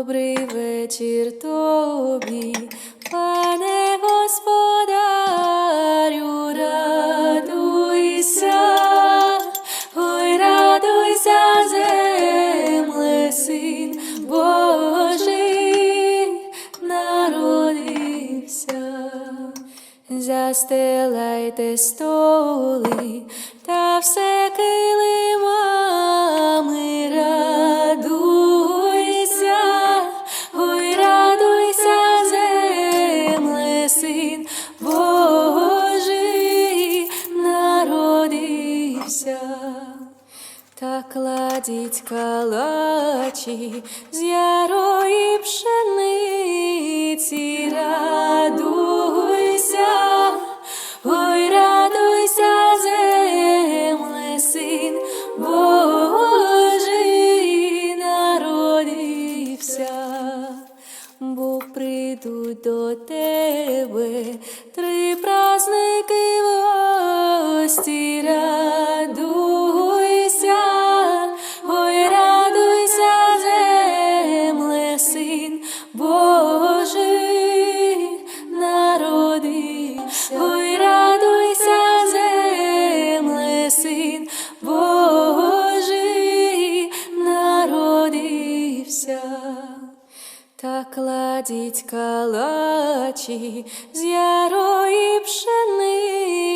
Добрий вечір тобі, пане господарю, радуйся, ой, радуйся, земле, син Божий народився. Застилайте столи та все килимами, Та кладіть калачі з ярої пшениці, радуйся, ой, радуйся, земле, син Божий народився, бо прийдуть до тебе три праздники в гості, син Божий народився, ой, радуйся, земле, син Божий народився. Та кладіть калачі з ярої пшениці.